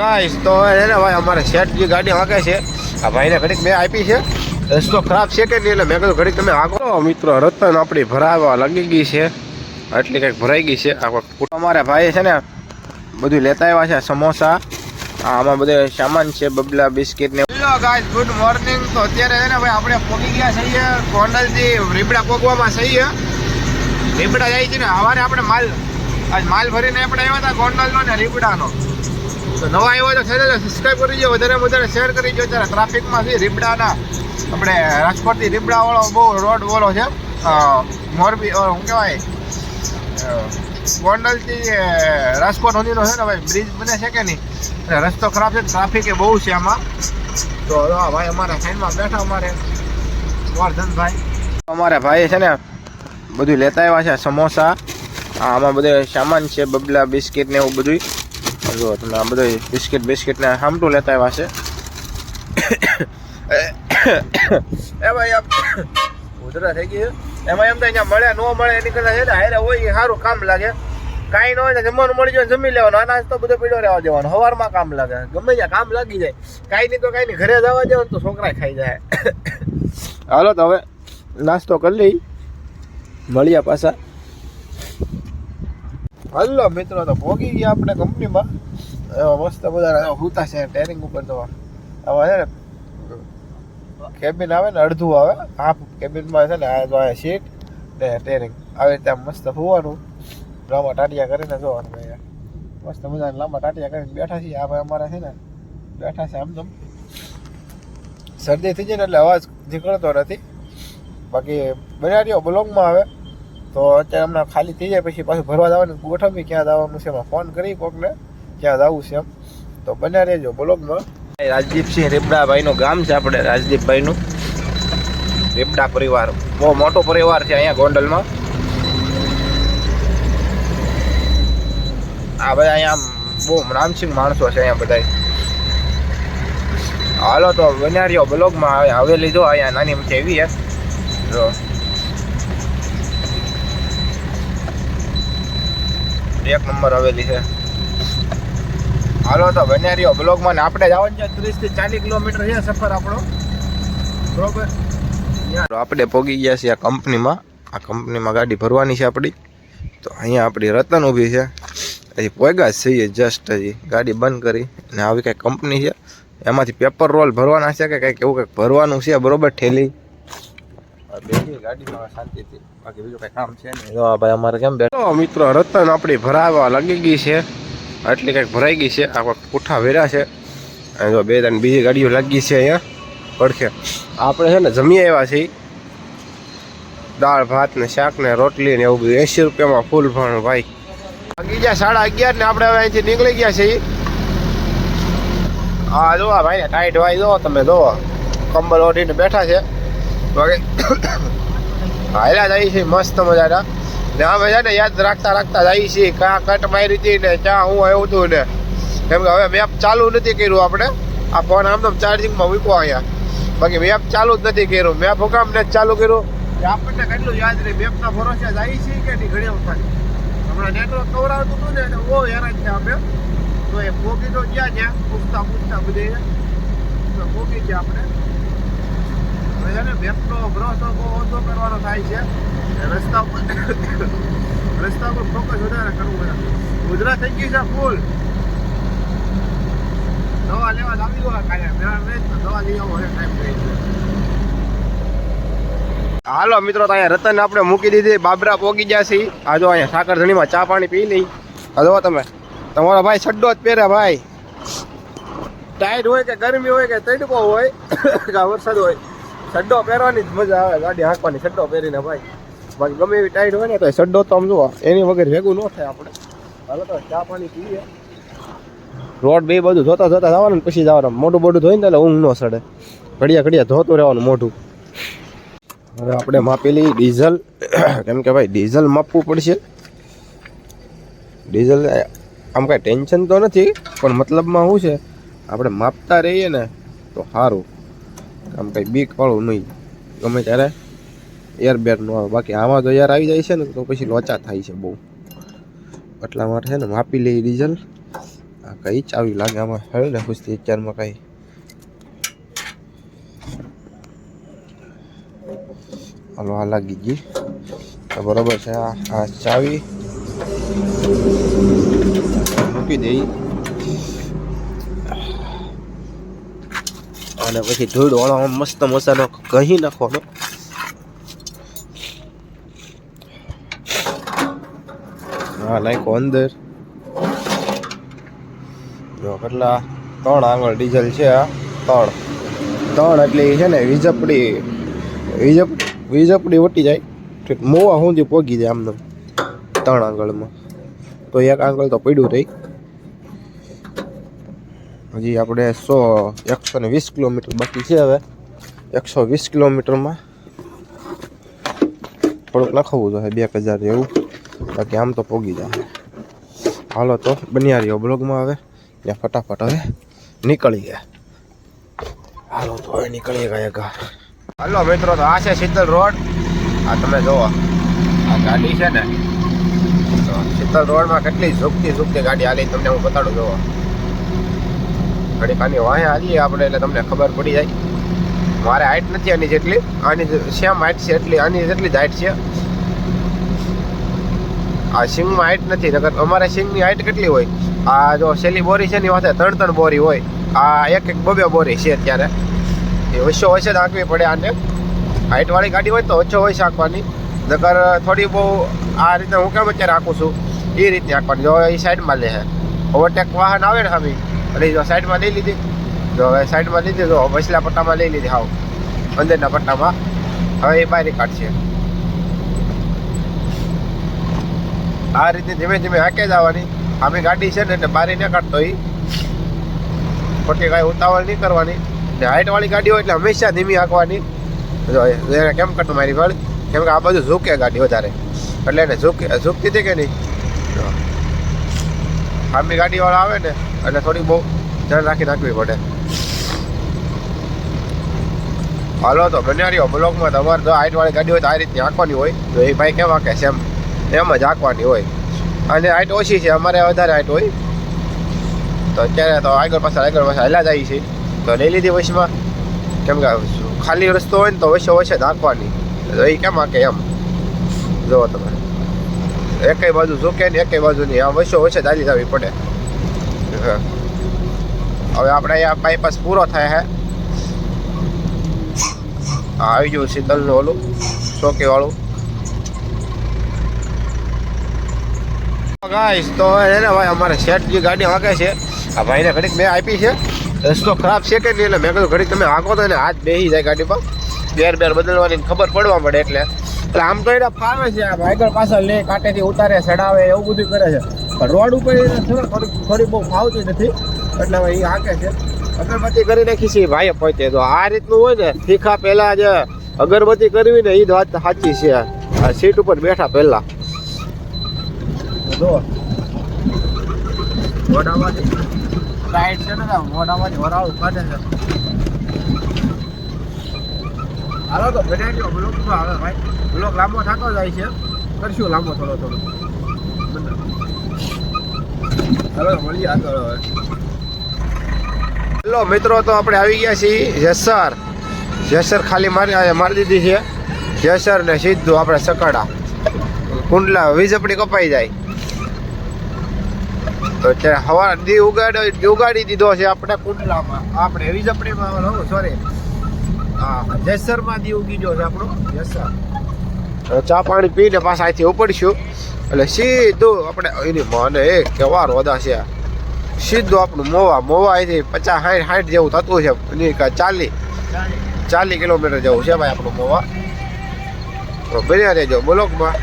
Guys તો એને ભાઈ અમારે શેઠજી ગાડી વાગે છે. આ ભાઈને ઘડીક મેં આપી છે. રસ્તો ખરાબ છે કે નહીં એટલે મેં કીધું ઘડીક તમે આગો મિત્રો, રતન આપણી ભરાવા લાગી ગઈ છે. આટલી કંઈક ભરાઈ ગઈ છે. અમારા ભાઈ છે ને, બધું લેતા આવ્યા છે, સમોસા. આમાં બધે સામાન છે, બબલા, બિસ્કિટ ને હેલો ગાઈસ ગુડ મોર્નિંગ તો અત્યારે છે ને ભાઈ આપણે પોગી ગયા છીએ, ગોંડલથી રીબડા પોગવામાં છીએ. રીબડા જાય છે ને, સવારે આપણે માલ, આજ માલ ભરીને આપણે આવ્યા હતા ગોંડલનો ને રીબડાનો. તો નવા આવ્યો તો ચેનલ સબસ્ક્રાઈબ કરી દો વધારે વધારે શેર કરી દો ત્યારે ટ્રાફિકમાં છે રીબડાના આપણે રાજકોટથી રીબડાવાળો બહુ રોડ બોલો છે. મોરબી શું કહેવાય? ગોંડલથી રાજકોટ સુધીનો છે ને ભાઈ બ્રિજ બને છે કે નહીં? રસ્તો ખરાબ છે ટ્રાફિક એ બહુ છે આમાં. તો ભાઈ અમારા સાઈડમાં બેઠા અમારે. વર્ધનભાઈ અમારે ભાઈ છે ને, બધું લેતા આવ્યા છે, સમોસા. આમાં બધે સામાન છે, બબલા, બિસ્કિટ ને એવું બધું જો, તમે આ બધા બિસ્કિટ બિસ્કિટને હામટું લેતા આવ્યા છે. એ ભાઈ આમ ઉધરા થઈ ગઈ એમાં એમ થાય મળે, ન મળે એની કરતા છે હારે હોય સારું કામ લાગે. કાંઈ ન હોય ને જમવાનું મળી જાય જમી લેવાનું. અનાજ તો બધો પીડો રહેવા દેવાનો. સવારમાં કામ લાગે. ગમે ત્યાં કામ લાગી જાય. કાંઈ નહીં તો કાંઈ નહીં. ઘરે જવા દેવાનું તો છોકરા ખાઈ જાય. હાલો તો હવે નાસ્તો કરી લઈ. મળ્યા પાછા. હલો મિત્રો, તો ભોગી ગયા આપણે કંપનીમાં મસ્ત બધા હુતા છે ટેરિંગ ઉપર તો. આવા છે ને કેબિન આવે ને, અડધું આવે. હાફ કેબિનમાં છે ને, આ જો સીટ ને ટેરિંગ આવી રીતે મસ્ત હોવાનું લાંબા ટાટિયા કરીને જોવાનું ભાઈ મસ્ત મજાને લાંબા ટાટિયા કરીને બેઠા છીએ. આ ભાઈ અમારા છે ને, બેઠા છે આમ તો. શરદી થઈ જાય ને એટલે અવાજ નીકળતો નથી. બાકી બનાવ્યો, બ્લોગમાં આવે. તો અત્યારે હમણાં ખાલી થઈ જાય પછી પાછું ભરવા જવાનું ગોઠવી ક્યાં જવાનું છે એમાં ફોન કરી કોકને, ક્યાં જવું છે એમ. તો બન્યા રહેજો બ્લોગમાં. રાજદીપસિંહ રેબડાભાઈનું ગામ છે આપણે, રાજદીપભાઈનું. રેબડા પરિવાર. બહુ મોટો પરિવાર છે અહીંયા ગોંડલમાં. આ બધા અહીંયા બહુ રામસિંહ માણસો છે અહીંયા બધા હાલો તો બન્યા રહ્યો બ્લોગમાં. હવે લીધો અહીંયા નાની મથી એવી છે એક નંબર હવેલી છે. હાલો તો વનેરીઓ બ્લોગમાં ને આપણે જવાનું છે. ત્રીસથી ચાલીસ કિલોમીટર છે સફર આપણો. બરોબર? આપણે પોગી ગયા છીએ આ કંપનીમાં. આ કંપનીમાં ગાડી ભરવાની છે આપણી. તો અહીંયા આપણી રતન ઊભી છે. હજી પોગા જ છીએ જસ્ટ હજી ગાડી બંધ કરી. અને આવી કંઈક કંપની છે. એમાંથી પેપર રોલ ભરવાના છે કે કંઈક એવું કંઈક ભરવાનું છે? બરોબર, ઠેલી? બેઠી ગાડીમાં શાંતિથી. બાકી બીજું કઈ કામ છે નહીં. જો ભાઈ અમારે કેમ બેઠો મિત્રો રતન આપણી ભરાવા લાગી ગઈ છે. આટલી કંઈક ભરાઈ ગઈ છે. આ પુઠ્ઠા વેરા છે. અને જો બે ત્રણ બીજી ગાડીઓ લાગી છે અહીંયા. પડખે. આપણે છે ને જમી આવ્યા છીએ. દાળ ભાત ને શાક ને રોટલી ને એવું બધું. એંસી રૂપિયામાં ફૂલ ભણ ભાઈ. વાગી ગયા સાડા અગિયાર ને આપણે હવે અહીંથી નીકળી ગયા છીએ. હા જો આ ભાઈ ટાઈટ ભાઈ જો તમે જો. કંબલ ઓઢીને બેઠા છે. બાકી હાલ્યા જાય છે, મસ્ત મજાના. ને અમે છે ને યાદ રાખતા રાખતા જાય છીએ ક્યાં કટ મારી હતી ને ક્યાં હું આવ્યું હતું ને. કેમ કે હવે મેપ ચાલુ નથી કર્યું આપણે. આ ફોન આમ તો ચાર્જિંગમાં મૂકો અહીંયા. બાકી મેપ ચાલુ જ નથી કર્યું. મેપ હુકામ ને ચાલુ કર્યું. આપણને કેટલું યાદ રહે મેપના ભરોસે જાય છે કે નહીં ઘણી વખત હમણાં નેટવર્ક કવરાવતું હતું ને બહુ હેરાન થયા અમે. તો એ ભોગી તો ગયા ત્યાં પૂછતા પૂછતા બધે. તો ભોગી ગયા આપણે. ઓછો કરવાનો થાય છે. રસ્તા ઉપર રસ્તા પર ફોકસ વધારે કરવું પડે. ગુજરાત થઈ ગયું છે ફૂલ દવા લેવા લાવી દો કાલે. મેળ તો દવા લઈ આવો ટાઈમ થઈ હાલો મિત્રો, તો અહીંયા રતન આપણે મૂકી દીધી. બાબરા પોગી ગયા છીએ આ જો અહીંયા સાકરધણીમાં ચા પાણી પી લઈ. જો તમે. તમારો ભાઈ છડ્ડો જ પહેરે ભાઈ. ટાઈટ હોય કે ગરમી હોય કે તડકો હોય, કે વરસાદ હોય. છડ્ડો પહેરવાની જ મજા આવે, ગાડી હાંકવાની છડ્ડો પહેરીને ભાઈ. બાકી ગમે એવી ટાઈટ હોય ને તો છડ્ડો તો આમ જુઓ, એની વગર ભેગું ન થાય આપણે. હાલો તો ચા પાણી પીએ. રોડ બે બધું જોતા જોતા જવાનું પછી જવાનું. મોટું મોટું ધોઈને એટલે ઊંઘ ન સડે. ઘડિયા ઘડિયા ધોતું રહેવાનું મોઢું. હવે આપણે માપેલી ડીઝલ, કેમ કે ભાઈ ડીઝલ માપવું પડશે. ડીઝલ, આમ કાંઈ ટેન્શન તો નથી, પણ મતલબમાં શું છે? આપણે માપતા રહીએ ને તો સારું. આમ કંઈ બીક નહીં. ગમે ત્યારે એરબેર ન આવે. બાકી આમાં તો યાર આવી જાય છે ને, તો પછી લોચા થાય છે બહુ. એટલા માટે છે ને માપી લઈએ ડીઝલ. આ કઈ ચાવી લાગે આમાં. હેળ ને ખુશથી અત્યારમાં કઈ. હાલો, આ લાગી ગઈ. તો બરોબર છે, આ ચાવી. મૂકી દઈ અને પછી ધૂળ વાળો મસ્ત મસાનો કહી નાખવાનો. હા નાખો અંદર. જો, કેટલા ત્રણ આંગળ ડીઝલ છે, આ ત્રણ ત્રણ એટલે છે ને, વીજપડી. વીજપ, વીજપડી વટી જાય. મોવા સુધી પોગી જાય આમને ત્રણ આંગળમાં. તો એક આંગળ તો પડ્યું રહી. હજી આપણે સો એકસો ને વીસ કિલોમીટર બાકી છે હવે. એકસો વીસ કિલોમીટરમાં થોડુંક લખવું જોઈએ, બે હજાર એવું. બાકી આમ તો પોગી જાય. હાલો તો બન્યા રહ્યો બ્લોગમાં હવે. ત્યાં ફટાફટ હવે નીકળી ગયા. હાલો તો હવે નીકળી ગયા ઘર હાલો મિત્રો, તો આ છે શીતલ રોડ. આ તમે જોવો. આ ગાડી છે ને. શીતલ રોડમાં કેટલી ઝૂકતી ઝૂકતી ગાડી હાલી, તમને હું બતાડું જોવો. ઘડી આની વાહે હાલીએ આપણે એટલે તમને ખબર પડી જાય. મારે હાઇટ નથી આની જેટલી, આની સેમ હાઇટ છે એટલી, આની જેટલી જ હાઇટ છે. આ સિંગમાં હાઇટ નથી, નકર અમારે સિંગની હાઇટ કેટલી હોય? આ જો સેલી બોરી છે એની વાતે ત્રણ ત્રણ બોરી હોય. આ એક એક બબે બોરી છે અત્યારે. એ વચ્ચે હોય છે આંકવી પડે આને. હાઇટવાળી ગાડી હોય તો ઓછો હોય છે આંકવાની નકર થોડી બહુ આ રીતે હું કેમ અત્યારે આંકું છું? એ રીતની આંકવાની જો એ સાઈડમાં લે છે ઓવરટેક વાહન આવે ને સામે. એટલે જો સાઈડમાં લઈ લીધી. જો હવે સાઈડમાં લીધી તો વસલા પટ્ટામાં લઈ લીધી હાવ. અંદરના પટ્ટામાં. હવે એ બહાર કાઢશે. આ રીતે ધીમે ધીમે હાકે જવાની. આમી ગાડી છે ને એટલે બારી ન કાઢતો એ ખોટી કાંઈ ઉતાવળ નહીં કરવાની. ને હાઇટવાળી ગાડી હોય એટલે હંમેશા ધીમી હાંકવાની. એને કેમ કરતો મારી ફળ કેમ કે આ બધું ઝૂકે ગાડી વધારે. એટલે એને ઝૂકે ઝૂકતી હતી કે નહીં? જો. ગાડીવાળા આવે ને એટલે થોડી બહુ ધ્યાન રાખી નાખવી પડે. હાલો તો બનારીઓ બ્લોકમાં તમારે જો હાઇટવાળી ગાડી હોય તો આ રીતે આંકવાની હોય. તો એ ભાઈ કેમ આંકે છે એમ એમ જ આંકવાની હોય. અને હાઇટ ઓછી છે, અમારે વધારે હાઇટ હોય. તો અત્યારે તો આગળ પાછળ આગળ પાછળ હેલા જાય છે. તો લઈ લીધી વશમાં. કેમ કે ખાલી રસ્તો હોય ને તો વશે વશે જ આંકવાની તો એ કેમ આંકે એમ? જુઓ તમે. એકે બાજુ ઝૂકે ને એકે બાજુ નહીં. આ વચ્ચે વચ્ચે ચાલી જવી પડે. હવે આપણે અહીંયા બાયપાસ પૂરો થાય હે. આવી ગયું શીતલનું ઓલું, ચોકીવાળું. ગાઈસ તો હે ને ભાઈ અમારે શેઠ જે ગાડી હાંકે છે. આ ભાઈને ઘડીક મેં આપી છે. રસ્તો ખરાબ છે કે નહીં એટલે મેં કીધું ઘડીક તમે હાંકો તો એને હાથ બેસી જાય ગાડી પર. બેર બેર બદલવાની ખબર પડવા મળે એટલે. એટલે આમ તો એને ફાવે છે આ ભાઈગર પાછળ લે કાંટેથી ઉતારે ચડાવે એવું બધું કરે છે. પણ રોડ ઉપર થોડી બહુ ફાવતી નથી. એટલે હવે એ હાંકે છે. અગરબત્તી કરી નાખી છે ભાઈ પોતે. તો આ રીતનું હોય ને શીખા પહેલાં જે અગરબત્તી કરવી ને એ જ વાત સાચી છે. આ સીટ ઉપર બેઠા પહેલાં. જો. મોઢામાંથી. લાઈટ છે ને મોઢામાંથી વરાળું કાઢે છે. હાલો તો બનાવી ભાઈ. બ્લોક લાંબો થતો જાય છે. કરશું લાંબો થોડો થોડો. હાલો મિત્રો, તો આપણે આવી ગયા છીએ જેસર. જેસર ખાલી મારી મારી દીધી છે. જેસર ને સીધું આપણે સકાડા. કુંડલા વીજપડી કપાઈ જાય. તો અત્યારે હવા દી ઉગાડી ઉગાડી દીધો છે આપણે કુંડલામાં. આપણે વીજપડીમાં સોરી હા જેસરમાં દી ઉગી ગયો છે આપણો, જેસર. ચા પાણી પીને પાછા અહીંથી ઉપડશું. એટલે સીધું આપણે એની મને એ કેવા રોદા છે. સીધું આપણું મોવા મોવા અહીંથી પચાસ સાઠ સાઠ જેવું થતું છે. એની ચાલી ચાલી કિલોમીટર જેવું છે ભાઈ આપણું મોવા. બન્યા રહેજો બ્લોકમાં